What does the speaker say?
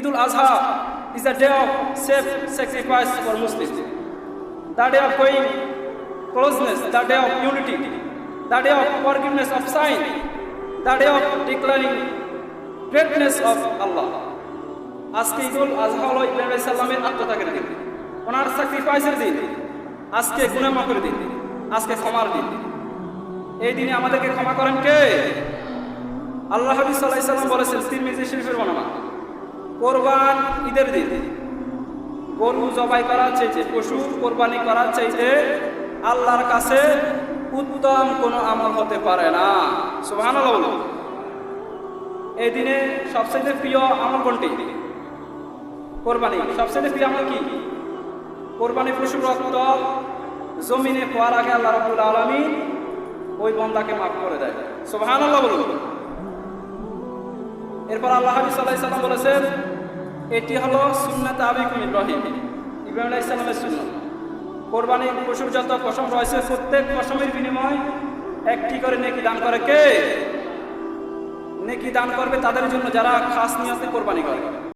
Eid ul Azha is a day of self sacrifice for Muslim the day of going closeness the day of unity the day of forgiveness of sin the day of declaring greatness of Allah আজকে ঈদুল আজহা হল ইব্রাহিম ইসলামের আত্মত্যাগের দিন। ওনার স্যাক্রিফাইসের দিন। আজকে গুনে গুণামাফের দিন। আজকে ক্ষমার দিন। এই দিনে আমাদেরকে ক্ষমা করেন কে? আল্লাহ হাবিজ সাল্লাহ ইসলাম বলেছেন তিন মেজি শিল্পের বনামা কোরবান ঈদের দিন। গরু জবাই করার চাইতে পশু কোরবানি করার চাইতে আল্লাহর কাছে উত্তম কোনো আমল হতে পারে না। বলুন। এই দিনে সবচেয়ে প্রিয় আমল কোনটি? কোরবানি। সবচেয়ে প্রিয় আমল কি? কোরবানি পশুর রক্ত জমিনে খোয়ার আগে আল্লাহ রাব্বুল আলামিন ওই বন্দাকে মাফ করে দেয়। সুবহানাল্লাহ বলুন। এরপর আল্লাহ হাবিজ সাল্লাহ সাল্লাম বলেছেন, এটি হলো সুন্নাত আবিক ইব্রাহিম। ইব্রাহিম আলাইহিস সালামের সুন্নাত। কোরবানি পশুর যত পশম রয়েছে, প্রত্যেক কসমের বিনিময় একটি করে নেকি দান করে কে? নেকি দান করবে তাদের জন্য যারা খাস নিয়তে কোরবানি করে।